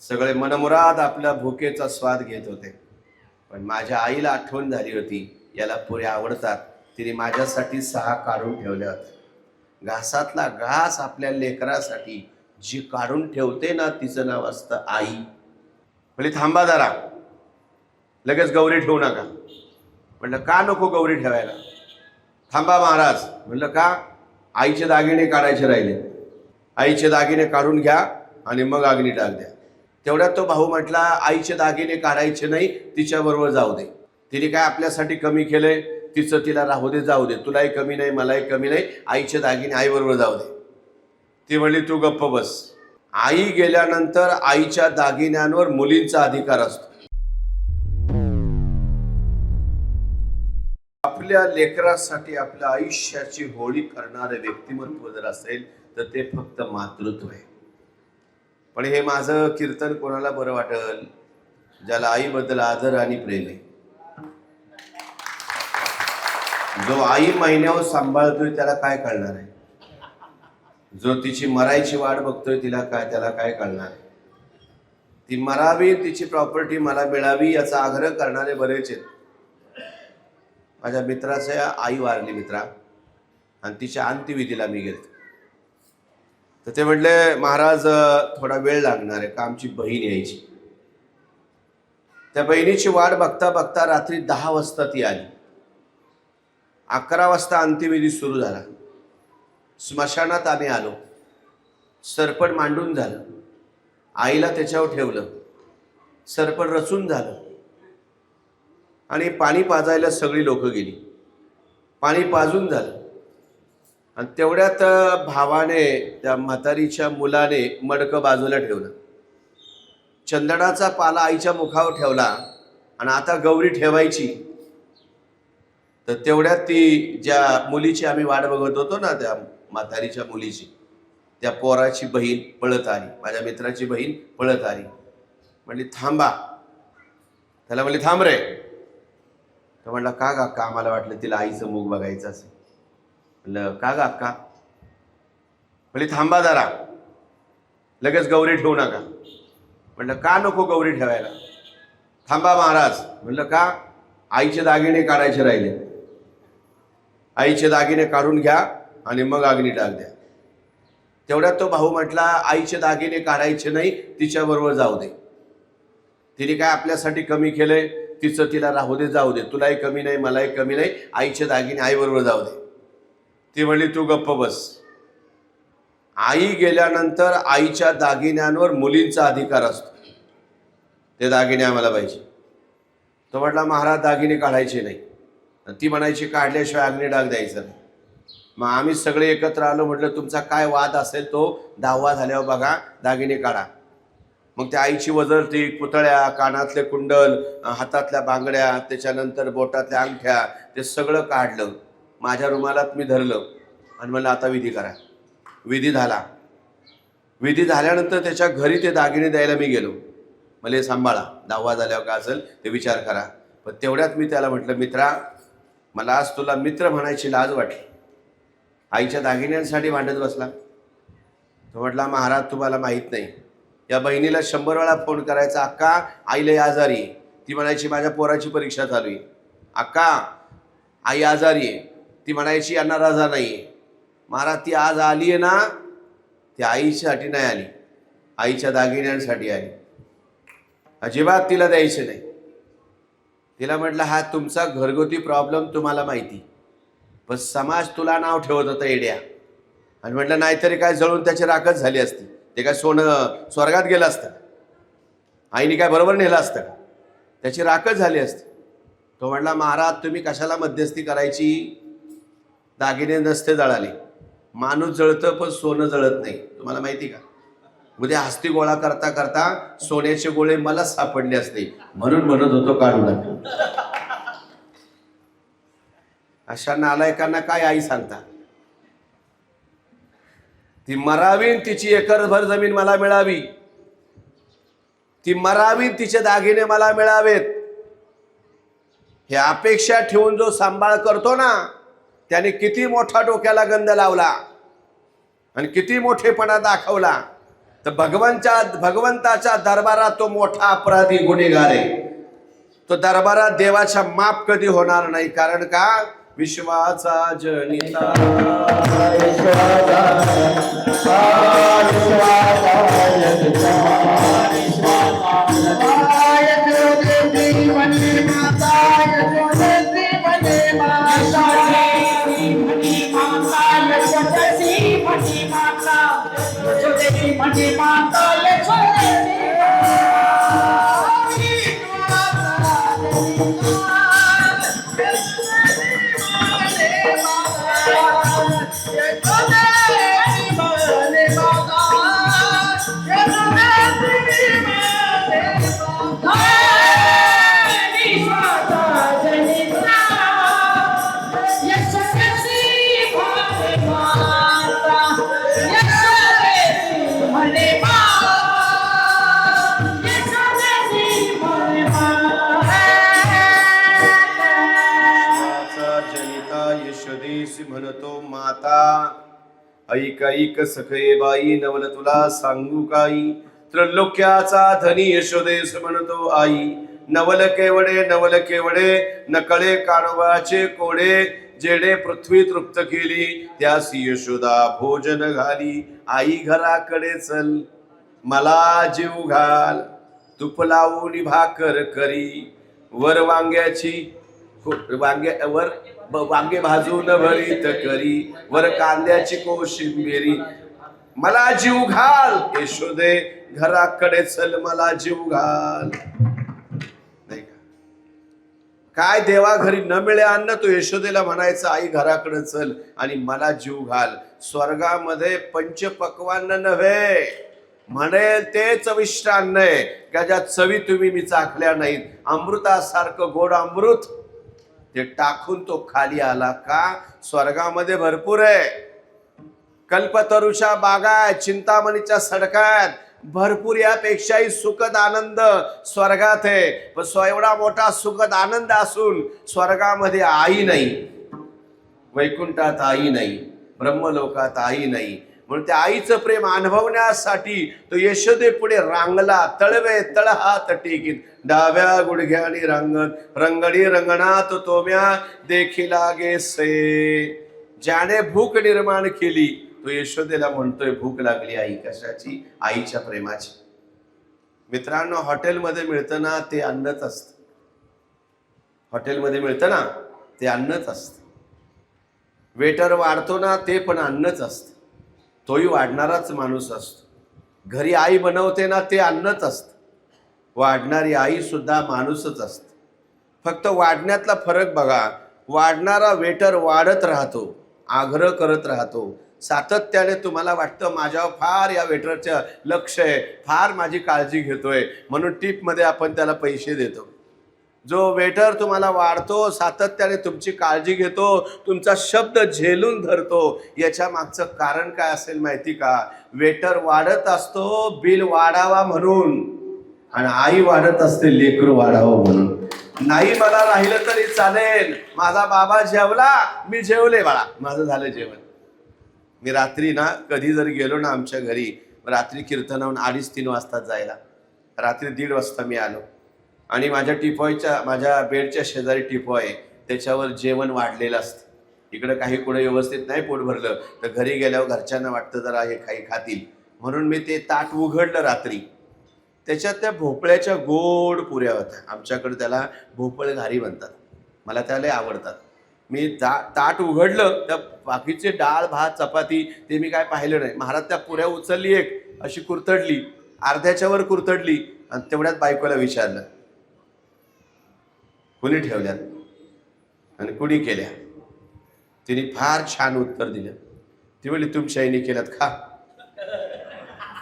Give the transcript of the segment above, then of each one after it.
सगळे मनमुराद आपल्या भुकेचा स्वाद घेत होते. पण माझ्या आईला आठवण झाली होती याला पुरे आवडतात. तिने माझ्यासाठी सहा काढून ठेवल्या होत्या. घासातला घास आपल्या लेकरासाठी जी काढून ठेवते ना तिचं नाव असतं आई. म्हणजे थांबा जरा. लगेच गौरी ठेवू नका. म्हटलं का नको गौरी ठेवायला? थांबा महाराज. म्हटलं का? आईचे दागिने काढायचे राहिले. आईचे दागिने काढून घ्या आणि मग अग्नी टाक द्या. तेवढ्यात तो भाऊ म्हटला आईचे दागिने काढायचे नाही तिच्याबरोबर जाऊ दे. तिने काय आपल्यासाठी कमी केलंय? तिचं तिला राहू दे जाऊ दे. तुलाही कमी नाही मलाही कमी नाही. आईचे दागिने आईबरोबर जाऊ दे. ती म्हणली तू गप्प बस. आई गेल्यानंतर आईच्या दागिन्यांवर मुलींचा अधिकार असतो. आपल्या लेकरासाठी आपल्या आयुष्याची होळी करणारे व्यक्तिमत्व जर असेल तर ते फक्त मातृत्व आहे. पण हे माझं कीर्तन कोणाला बरं वाटेल? ज्याला आईबद्दल आदर आणि प्रेम आहे. जो आई महिन्यावर सांभाळतोय त्याला काय कळणार आहे? जो तिची मरायची वाट बघतोय तिला काय त्याला काय कळणार आहे? ती मरावी तिची प्रॉपर्टी मला मिळावी याचा आग्रह करणारे बरेच आहेत. माझ्या मित्राच्या आई वारली मित्रा. आणि तिच्या अंत्यविधीला मी गेलो तर ते म्हटले महाराज थोडा वेळ लागणार आहे का आमची बहीण यायची. त्या बहिणीची वाट बघता बघता रात्री दहा वाजता ती आली. अकरा वाजता अंत्यविधी सुरू झाला. स्मशानात आम्ही आलो. सरपण मांडून झालं. आईला त्याच्यावर ठेवलं. सरपण रचून झालं. आणि पाणी पाजायला सगळी लोकं गेली. पाणी पाजून झालं. आणि तेवढ्यात भावाने त्या म्हातारीच्या मुलाने मडकं बाजूला ठेवलं. चंदनाचा पाला आईच्या मुखावर ठेवला आणि आता गौरी ठेवायची. तर तेवढ्यात ती ज्या मुलीची आम्ही वाट बघत होतो ना त्या म्हातारीच्या मुलीची त्या पोराची बहीण पळत आली. माझ्या मित्राची बहीण पळत आली. म्हणली थांबा. त्याला म्हणली थांब रे. तर म्हटलं का काका आम्हाला वाटलं तिला आईचं मुख बघायचं असेल? म्हटलं का गा अक्का? म्हणजे थांबा जरा. लगेच गौरी ठेवू नका. म्हणलं का नको गौरी ठेवायला? थांबा महाराज. म्हटलं का? आईचे दागिने काढायचे राहिले. आईचे दागिने काढून घ्या आणि मग अग्नी टाक द्या. तेवढ्यात तो भाऊ म्हटला आईचे दागिने काढायचे नाही तिच्याबरोबर जाऊ दे. तिने काय आपल्यासाठी कमी केलंय? तिचं तिला राहू दे जाऊ दे. तुलाही कमी नाही मलाही कमी नाही. आईचे दागिने आईबरोबर जाऊ दे. ती म्हणली तू गप्प बस. आई गेल्यानंतर आईच्या दागिन्यांवर मुलींचा अधिकार असतो. ते दागिने आम्हाला पाहिजे. तो म्हटला महाराज दागिने काढायचे नाही. ती म्हणायची काढल्याशिवाय अग्नी डाग द्यायचं नाही. मग आम्ही सगळे एकत्र आलो म्हटलं तुमचा काय वाद असेल तो दहावा झाल्यावर बघा दागिने काढा. मग त्या आईची वजरती पुतळ्या कानातले कुंडल हातातल्या बांगड्या त्याच्यानंतर बोटातल्या अंगठ्या ते सगळं काढलं. माझ्या रुमालात मी धरलं आणि म्हणलं आता विधी करा. विधी झाला. विधी झाल्यानंतर त्याच्या घरी ते दागिने द्यायला मी गेलो. मला हे सांभाळा. दहावा झाल्यावर का असेल ते विचार करा. पण तेवढ्यात मी त्याला म्हटलं मित्रा मला आज तुला मित्र म्हणायची लाज वाटली. आईच्या दागिन्यांसाठी भांडत बसला. तो म्हटला महाराज तुम्हाला माहीत नाही. या बहिणीला शंभर वेळा फोन करायचा अक्का आईला आजारी आहे. ती म्हणायची माझ्या पोराची परीक्षा चालू आहे. अक्का आई आजारी आहे. ती म्हणायची यांना रजा नाही आहे महाराज ती आज आली आहे ना ती आईसाठी नाही आली. आईच्या दागिन्यांसाठी आली. अजिबात तिला द्यायचे नाही. तिला म्हटलं हा तुमचा घरगुती प्रॉब्लेम तुम्हाला माहिती. पण समाज तुला नाव ठेवत होता येड्या. आणि म्हटलं नाहीतरी काय जळून त्याची राखच झाली असती. ते काय सोनं स्वर्गात गेलं असतं आईने काय बरोबर नेलं असतं का? त्याची राखच झाली असती. तो म्हटला महाराज तुम्ही कशाला मध्यस्थी करायची? दागिने नसते जळाले. माणूस जळतं पण सोनं जळत नाही. तुम्हाला माहिती का? उद्या हस्ती गोळा करता करता सोन्याचे गोळे मला सापडले असते. म्हणून म्हणत होतो काढू नका. अशा नालायकांना काय आई सांगता? ती मरावी तिची एकरभर जमीन मला मिळावी. ती मरावी तिचे दागिने मला मिळावेत. हे अपेक्षा ठेवून जो सांभाळ करतो ना त्याने किती मोठा डोक्याला गंध लावला आणि किती मोठेपणा दाखवला. तर भगवंतच्या भगवंताच्या दरबारात तो मोठा अपराधी गुन्हेगार आहे. तो दरबारात देवाच्या माप कधी होणार नाही. कारण का? विश्वाचा जनिता. विश्वाचा মাটি মাতা माता ऐक ऐक सखये बाई नवल तुला सांगू काही. त्रैलोक्याचा धनी यशोदेस म्हणतो आई. नवल केवडे नवल केवडे नकळे कानोबाचे कोडे. जेडे पृथ्वी तृप्त केली त्यास यशोदा भोजन घाली. आई घराकडे चल मला जीव घाल. तुप लावून भाकर करी. वर वांग्याची हो, वांग्या वर वांगे भाजून भरीत करी वर कांद्याची कोशिंबिरी. मला जीव घाल यशोदे घराकडे चल मला जीव घाल. नाही का? काय देवा घरी न मिळे अन्न तो यशोदेला म्हणायचं आई घराकडे चल आणि मला जीव घाल. स्वर्गामध्ये पंचपक्वान्न नव्हे. म्हणेल ते चविष्ट अन्न आहे का ज्या चवी तुम्ही मी चाखल्या नाहीत. अमृतासारखं गोड अमृत ते टाकून तो खाली आला का? स्वर्गामध्ये भरपूर आहे. कल्पतरुषा बागा चिंतामणीच्या सडकात भरपूर यापेक्षाही सुखद आनंद स्वर्गात आहे. पण स्व एवढा मोठा सुखद आनंद असून स्वर्गामध्ये आई नाही. वैकुंठात आई नाही. ब्रह्मलोकात आई नाही. म्हणून त्या आईचं प्रेम अनुभवण्यासाठी तो यशोदे पुढे रांगला तळवे तळहात टेकीत डाव्या गुडघ्याने रांगत रंगडी रंगणात तोम्या देखीला गे से. ज्याने भूक निर्माण केली तो यशोदेला म्हणतोय भूक लागली आई कशाची? आईच्या प्रेमाची. मित्रांनो हॉटेलमध्ये मिळतं ना ते अन्नच असतं. हॉटेलमध्ये मिळतं ना ते अन्नच असतं. वेटर वाढतो ना ते पण अन्नच असतं. तोही वाढणाराच माणूस असतो. घरी आई बनवते ना ते अन्नच असतं. वाढणारी आईसुद्धा माणूसच असतं. फक्त वाढण्यातला फरक बघा वाढणारा वेटर वाढत राहतो आग्रह करत राहतो. सातत्याने तुम्हाला वाटतं माझ्यावर फार या वेटरचं लक्ष आहे फार माझी काळजी घेतोय म्हणून टिपमध्ये आपण त्याला पैसे देतो. जो वेटर तुम्हाला वाढतो सातत्याने तुमची काळजी घेतो तुमचा शब्द झेलून धरतो याच्या मागचं कारण काय असेल माहिती का? वेटर वाढत असतो बिल वाढावा म्हणून. आणि आई वाढत असते लेकरू वाढावं म्हणून. नाही मला राहिलं तरी चालेल. माझा बाबा जेवला मी जेवले. बाळा माझं झालं जेवण. मी रात्री ना कधी जर गेलो ना आमच्या घरी रात्री कीर्तनाहून अडीच तीन वाजता जायला. रात्री दीड वाजता मी आलो. आणि माझ्या टिपॉयच्या माझ्या बेडच्या शेजारी टिपॉय आहे. त्याच्यावर जेवण वाढलेलं असतं. इकडं काही कुठे व्यवस्थित नाही पोट भरलं तर घरी गेल्यावर घरच्यांना वाटतं जरा हे काही खातील. म्हणून मी ते ताट उघडलं रात्री. त्याच्यात त्या भोपळ्याच्या गोड पुऱ्या होत्या. आमच्याकडे त्याला भोपळ घारी म्हणतात. मला त्याला आवडतात. मी ता ताट उघडलं त्या बाकीचे डाळ भात चपाती ते मी काय पाहिलं नाही. महाराज त्या पुऱ्या उचलली एक अशी कुरतडली. अर्ध्याच्यावर कुरतडली आणि तेवढ्यात बायकोला विचारलं कुणी ठेवल्यात? आणि कुणी केल्या? तिने फार छान उत्तर दिलं. ती म्हणली तुमच्या आईने केल्यात खा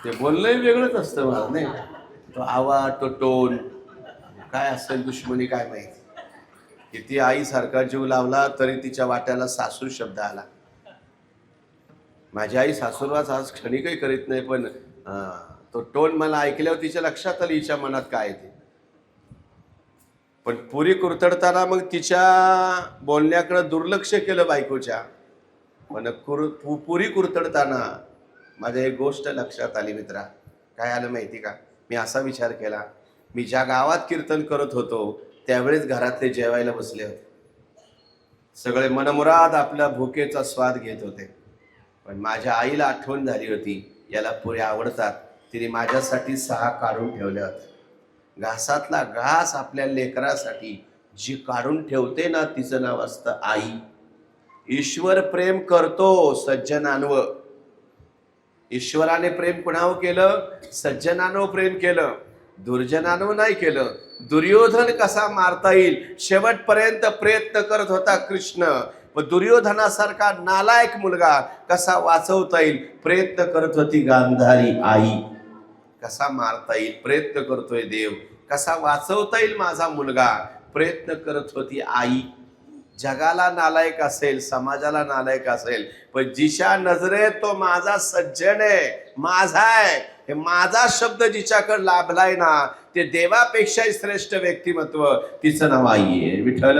ते बोलणंही वेगळंच असतं मला नाही तो आवाज तो टोन काय असेल दुश्मनी काय माहिती? किती आईसारखा जीव लावला तरी तिच्या वाट्याला सासू शब्द आला. माझी आई सासूरवाच आज क्षणिकही करीत नाही पण तो टोन मला ऐकल्यावर तिच्या लक्षात आली हिच्या मनात काय आहे ते? पण पुरी कुरतडताना मग तिच्या बोलण्याकडं दुर्लक्ष केलं बायकोच्या. पण कुर पु- पुरी कुरतडताना माझ्या एक गोष्ट लक्षात आली मित्रा. काय आलं माहिती का? मी असा विचार केला. मी ज्या गावात कीर्तन करत होतो त्यावेळेस घरातले जेवायला बसले होते. सगळे मनमुराद आपल्या भुकेचा स्वाद घेत होते. पण माझ्या आईला आठवण झाली होती याला पुरे आवडतात. तिने माझ्यासाठी सहा काढून ठेवल्या होत्या. घासातला घास आपल्या लेकरासाठी जी काढून ठेवते ना तिचं नाव असतं आई. ईश्वर प्रेम करतो सज्जनांव ईश्वराने प्रेम कुणावर केलं? सज्जनानं प्रेम केलं. दुर्जनानं नाही केलं. दुर्योधन कसा मारता येईल? शेवटपर्यंत प्रयत्न करत होता कृष्ण. व दुर्योधनासारखा नालायक मुलगा कसा वाचवता येईल? प्रयत्न करत होती गांधारी आई. कसा मारता येईल? प्रयत्न करतोय देव. कसा वाचवता येईल माझा मुलगा? प्रयत्न करत होती आई. जगाला नालायक असेल समाजाला नालायक असेल पण जिच्या नजरेत तो माझा सज्जन आहे माझा आहे. हे माझा शब्द जिच्याकडे लाभलाय ना ते देवापेक्षाही श्रेष्ठ व्यक्तिमत्व. तिचं नाव आई आहे. विठ्ठल!